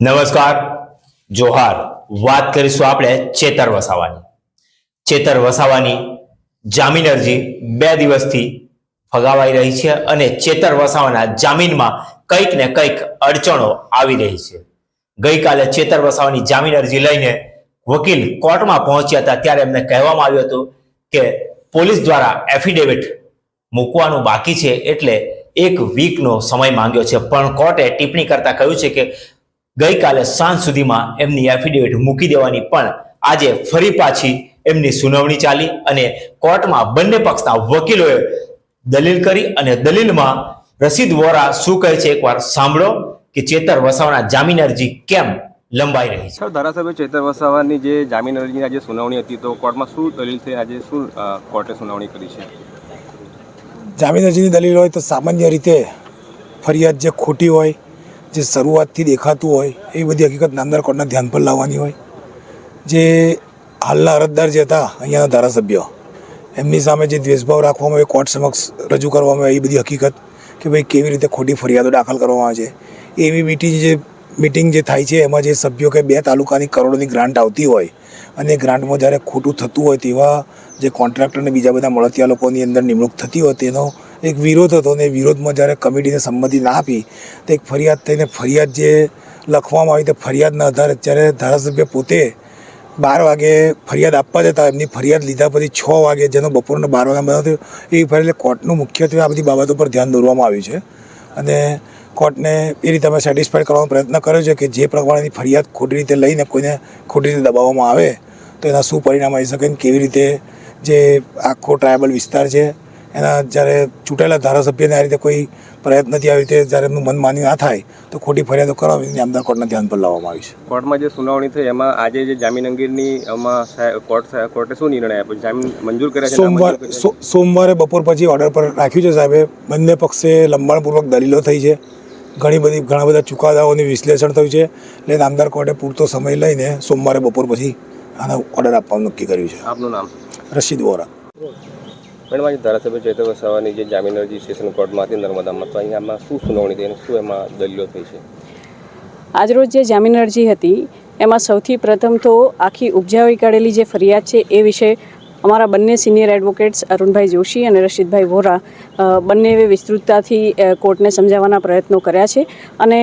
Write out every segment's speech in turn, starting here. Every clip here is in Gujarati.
નમસ્કાર, જોહાર. વાત કરીશું આપણે ચેતર વસાવાની. ચેતર વસાવાની જામીન અરજી બે દિવસથી ફગાવાઈ રહી છે અને ચેતર વસાવાના જામીનમાં કંઈક ને કંઈક અડચણો આવી રહી છે. ગઈકાલે ચેતર વસાવાની જામીન અરજી લઈને વકીલ કોર્ટમાં પહોંચ્યા હતા ત્યારે એમને કહેવામાં આવ્યું હતું કે પોલીસ દ્વારા એફિડેવિટ મૂકવાનું બાકી છે એટલે એક વીકનો સમય માંગ્યો છે. પણ કોર્ટે ટિપ્પણી કરતા કહ્યું છે કે ગઈકાલે સાંજ સુધીમાં એમની એફિડેવિટ મૂકી દેવાની પણ આજે ફરી પાછી એમની સુનાવણી ચાલી અને કોર્ટમાં બંને પક્ષના વકીલોએ દલીલ કરી અને દલીલમાં રસીદ વોરા શું કહે છે એકવાર સાંભળો કે ચેતર વસાવાના જામીન અરજી કેમ લંબાઈ રહી છે? ધારાસભ્ય ચેતર વસાવાની જે જામીન અરજીની આજે સુનાવણી હતી તો કોર્ટમાં શું દલીલ થઈ આજે શું કોર્ટે સુનાવણી કરી છે? જામીન અરજીની દલીલ હોય તો સામાન્ય રીતે ફરિયાદ જે ખોટી હોય જે શરૂઆતથી દેખાતું હોય, એ બધી હકીકત નામદાર કોર્ટના ધ્યાન પર લાવવાની હોય. જે હાલના અરજદાર જે હતા, અહીંયાના ધારાસભ્ય, એમની સામે જે દ્વેષભાવ રાખવામાં આવે, કોર્ટ સમક્ષ રજૂ કરવામાં આવે, એ બધી હકીકત કે ભાઈ કેવી રીતે ખોટી ફરિયાદો દાખલ કરવામાં આવે છે. એવી મીટિંગ જે મિટિંગ જે થાય છે, એમાં જે સભ્યો કે બે તાલુકાની કરોડોની ગ્રાન્ટ આવતી હોય અને ગ્રાન્ટમાં જ્યારે ખોટું થતું હોય તેવા જે કોન્ટ્રાક્ટર અને બીજા બધા મળતિયા લોકોની અંદર નિમણૂક થતી હોય તેનો એક વિરોધ હતો એ વિરોધમાં જ્યારે કમિટીને સંમતિ ના આપી, તો એક ફરિયાદ થઈને ફરિયાદ જે લખવામાં આવી તે ફરિયાદના આધારે જ્યારે ધારાસભ્ય પોતે બાર વાગે ફરિયાદ આપવા જતા, એમની ફરિયાદ લીધા પછી છ વાગે જેનો બપોરના બાર વાગ્યા બનાવ થયો, એ ફરિયાદ એટલે કોર્ટનું મુખ્યત્વે આ બધી બાબતો પર ધ્યાન દોરવામાં આવ્યું છે. અને કોર્ટને એ રીતે અમે સેટિસ્ફાઈડ કરવાનો પ્રયત્ન કર્યો છે કે જે પ્રમાણેની ફરિયાદ ખોટી રીતે લઈને કોઈને ખોટી રીતે દબાવવામાં આવે, તો એના શું પરિણામ આવી શકે કેવી રીતે જે આખો ટ્રાયબલ વિસ્તાર છે એના જ્યારે ચૂંટાયેલા ધારાસભ્યને આ રીતે કોઈ પ્રયત્નથી આવી રીતે જ્યારે એમનું મન માની ના થાય તો ખોટી ફરિયાદો કરાવીને નામદાર કોર્ટના ધ્યાન પર લાવવામાં આવી છે. કોર્ટમાં જે સુનાવણી થઈ એમાં આજે જે જામીન અંગેની એમાં કોર્ટ કોર્ટે શું નિર્ણય આપ્યો? જામીન મંજૂર કર્યા સોમવાર સોમવારે બપોર પછી ઓર્ડર પર રાખ્યું છે સાહેબે. બંને પક્ષે લંબાણપૂર્વક દલીલો થઈ છે. ઘણી બધી ઘણા બધા ચુકાદાઓની વિશ્લેષણ થયું છે. એટલે નામદાર કોર્ટે પૂરતો સમય લઈને સોમવારે બપોર પછી આનો ઓર્ડર આપવાનું નક્કી કર્યું છે. આપનું નામ? રશીદ વોરા. મેડમ, આજે ધારાસભ્ય ચેતર વસાવાની જે જામીન અરજી સેશન કોર્ટમાં નર્મદામાં તો અહીંયામાં શું સુનાવણી થઈ અને શું એમાં દલીલો થઈ છે? આજરોજ જે જામીન અરજી હતી, એમાં સૌથી પ્રથમ તો આખી ઉપજાવી કાઢેલી જે ફરિયાદ છે, એ વિશે અમારા બંને સિનિયર એડવોકેટ્સ અરુણભાઈ જોશી અને રશીદભાઈ વોરા બંનેએ વિસ્તૃતતાથી કોર્ટને સમજાવવાના પ્રયત્નો કર્યા છે. અને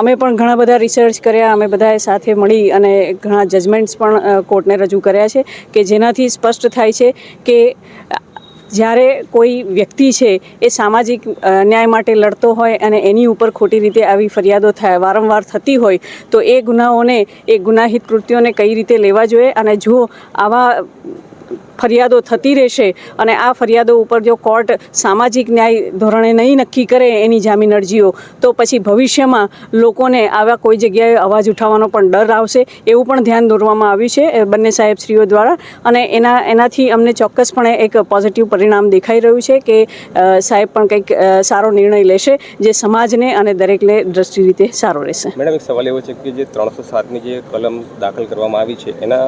અમે પણ ઘણા બધા રિસર્ચ કર્યા, અમે બધાએ સાથે મળી અને ઘણા જજમેન્ટ્સ પણ કોર્ટને રજૂ કર્યા છે, કે જેનાથી સ્પષ્ટ થાય છે કે જ્યારે કોઈ વ્યક્તિ છે એ સામાજિક ન્યાય માટે લડતો હોય અને એની ઉપર ખોટી રીતે આવી ફરિયાદો થાય, વારંવાર થતી હોય, તો એ ગુનાઓને, એ ગુનાહિત કૃત્યોને કઈ રીતે લેવા જોઈએ? અને જો આવા ફરિયાદો થતી રહેશે અને આ ફરિયાદો ઉપર જો કોર્ટ સામાજિક ન્યાય ધોરણે નહીં નક્કી કરે એની જામીન અરજીઓ, તો પછી ભવિષ્યમાં લોકોને આવા કોઈ જગ્યાએ અવાજ ઉઠાવવાનો પણ ડર આવશે એવું પણ ધ્યાન દોરવામાં આવ્યું છે બંને સાહેબશ્રીઓ દ્વારા. અને એના, એનાથી અમને ચોક્કસપણે એક પોઝિટિવ પરિણામ દેખાઈ રહ્યું છે કે સાહેબ પણ કંઈક સારો નિર્ણય લેશે જે સમાજને અને દરેકને દ્રષ્ટિ રીતે સારો રહેશે. મેડમ, એક સવાલ એવો છે કે જે ત્રણસો સાતની જે કલમ દાખલ કરવામાં આવી છે, એના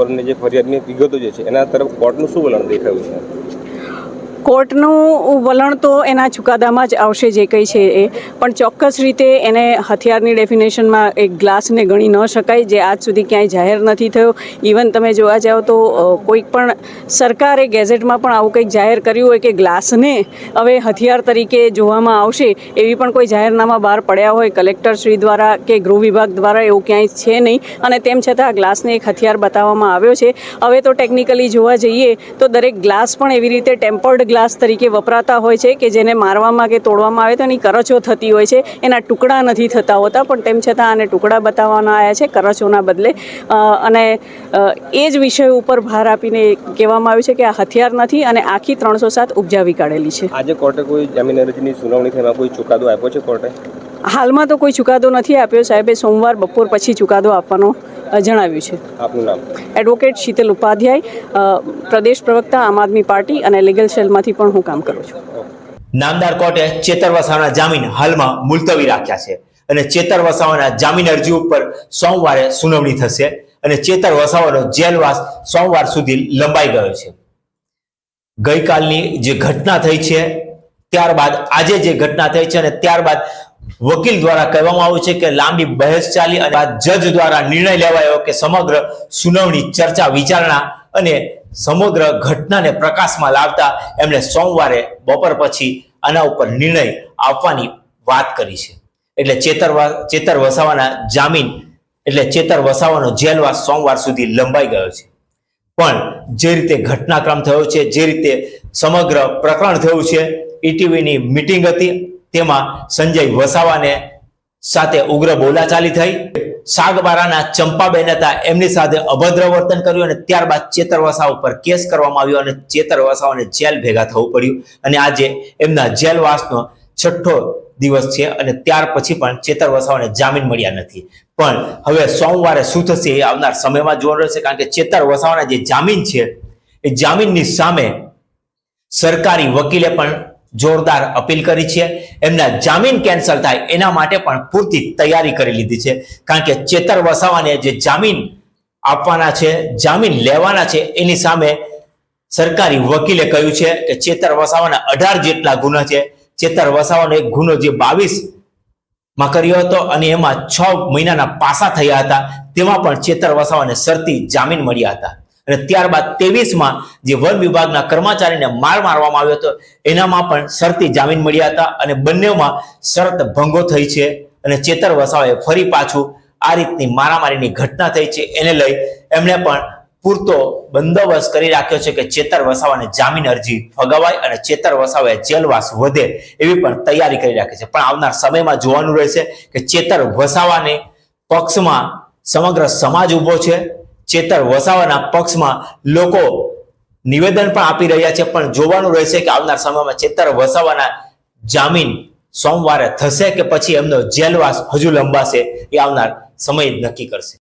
ઉપરની જે ફરિયાદની વિગતો જે છે એના તરફ કોર્ટનું શું વલણ દેખાયું છે? કોર્ટનું વલણ તો એના ચુકાદામાં જ આવશે જે કંઈ છે એ. પણ ચોક્કસ રીતે એને હથિયારની ડેફિનેશનમાં એક ગ્લાસને ગણી ન શકાય, જે આજ સુધી ક્યાંય જાહેર નથી થયો. ઇવન તમે જોવા જાઓ તો કોઈક પણ સરકારે ગેઝેટમાં પણ આવું કંઈક જાહેર કર્યું હોય કે ગ્લાસને હવે હથિયાર તરીકે જોવામાં આવશે, એવી પણ કોઈ જાહેરનામા બહાર પડ્યા હોય કલેક્ટર શ્રી દ્વારા કે ગૃહ વિભાગ દ્વારા, એવું ક્યાંય છે નહીં. અને તેમ છતાં ગ્લાસને એક હથિયાર બતાવવામાં આવ્યો છે. હવે તો ટેકનિકલી જોવા જઈએ તો દરેક ગ્લાસ પણ એવી રીતે ટેમ્પર્ડ ગ્લાસ તરીકે વપરાતા હોય છે કે જેને મારવામાં કે તોડવામાં આવે તો એની કરચો થતી હોય છે. એના ટુકડા નથી થતા હોતા પણ તેમ છતાં આને ટુકડા બતાવવાના આવ્યા છે કરચોના બદલે. અને એ જ વિષય ઉપર ભાર આપીને કહેવામાં આવ્યું છે કે આ હથિયાર નથી અને આખી ત્રણસો સાત ઉપજાવી કાઢેલી છે. આજે કોર્ટે કોઈ જામીન અરજીની સુનાવણી થઈ કોઈ ચુકાદો આપ્યો છે કોર્ટે? હાલમાં તો કોઈ ચુકાદો નથી આપ્યો સાહેબે. સોમવાર બપોર પછી ચુકાદો આપવાનો. જણાવ્યું છે. આપનું નામ? એડવોકેટ શીતલ ઉપાધ્યાય પ્રદેશ પ્રવક્તા આમ આદમી પાર્ટી અને લીગલ સેલમાંથી પણ હું કામ કરું છું. નામદાર કોર્ટે ચેતર વસાવાના જામીન હાલમાં મુલતવી રાખ્યા છે અને ચેતર વસાવાના જામીન અરજી ઉપર સોમવારે સુનાવણી થશે અને ચેતર વસાવાનો જેલવાસ સોમવાર સુધી લંબાઈ ગયો છે. ગઈકાલની જે ઘટના થઈ છે ત્યારબાદ આજે જે ઘટના થઈ છે અને ત્યારબાદ વકીલ દ્વારા કહેવામાં આવ્યું છે કે લાંબી બહેસ ચાલી અને જજ દ્વારા નિર્ણય લેવાયો કે સમગ્ર સુનાવણી, ચર્ચા, વિચારણા અને સમગ્ર ઘટનાને પ્રકાશમાં લાવતા એમણે સોમવારે બપોર પછી આના ઉપર નિર્ણય આપવાની વાત કરી છે. એટલે ચેતર ચેતર વસાવાના જામીન, એટલે ચેતર વસાવાનો જેલવાસ સોમવાર સુધી લંબાઈ ગયો છે. પણ જે રીતે ઘટનાક્રમ થયો છે, જે રીતે સમગ્ર પ્રકરણ થયું છે ઈટીવીની મિટિંગ હતી તેમાં સંજય વસાવાને સાથે ઉગ્ર બોલાચાલી થઈ. સાગબારાના ચંપાબેન હતા, એમની સાથે અભદ્ર વર્તન કર્યું અને ત્યારબાદ ચેતર વસાવા ઉપર કેસ કરવામાં આવ્યો અને ચેતર વસાવાને જેલ ભેગા થવું પડ્યું. અને આજે એમના જેલવાસનો છઠ્ઠો દિવસ છે અને ત્યાર પછી પણ ચેતર વસાવાને જામીન મળ્યા નથી. પણ હવે સોમવારે શું થશે એ આવનાર સમયમાં જોવાનું રહેશે કારણ કે ચેતર વસાવાના જે જામીન છે, એ જામીનની સામે સરકારી વકીલે પણ જોરદાર અપીલ કરી છે. એમના જામીન કેન્સલ થાય એના માટે પણ પૂરતી તૈયારી કરી લીધી છે. કારણ કે ચેતર વસાવાને જે જામીન આપવાના છે, જામીન લેવાના છે, એની સામે સરકારી વકીલે કહ્યું છે કે ચેતર વસાવાના અઢાર જેટલા ગુના છે. ચેતર વસાવાનો એક ગુનો જે બાવીસમાં કર્યો હતો અને એમાં છ મહિનાના પાસા થયા હતા. તેમાં પણ ચેતર વસાવાને શરતી જામીન મળ્યા હતા. અને ત્યારબાદ ત્રેવીસમાં જે વન વિભાગના કર્મચારીને માર મારવામાં આવ્યો હતો, એનામાં પણ શરતી જામીન મળ્યા હતા અને બંનેમાં શરત ભંગો થઈ છે અને ચેતર વસાવાએ ફરી પાછું આ રીતની મારામારીની ઘટના થઈ છે. એને લઈ એમણે પણ પૂરતો બંદોબસ્ત કરી રાખ્યો છે કે ચેતર વસાવાને જામીન અરજી ફગાવાય અને ચેતર વસાવાએ જેલવાસ વધે એવી પણ તૈયારી કરી રાખી છે. પણ આવનાર સમયમાં જોવાનું રહેશે કે ચેતર વસાવાને પક્ષમાં સમગ્ર સમાજ ઊભો છે. ચેતર વસાવાના પક્ષમાં લોકો નિવેદન પણ આપી રહ્યા છે. પણ જોવાનું રહેશે કે આવનાર સમયમાં ચેતર વસાવાના જામીન સોમવારે થશે કે પછી એમનો જેલવાસ હજુ લંબાશે એ આવનાર સમય નક્કી કરશે.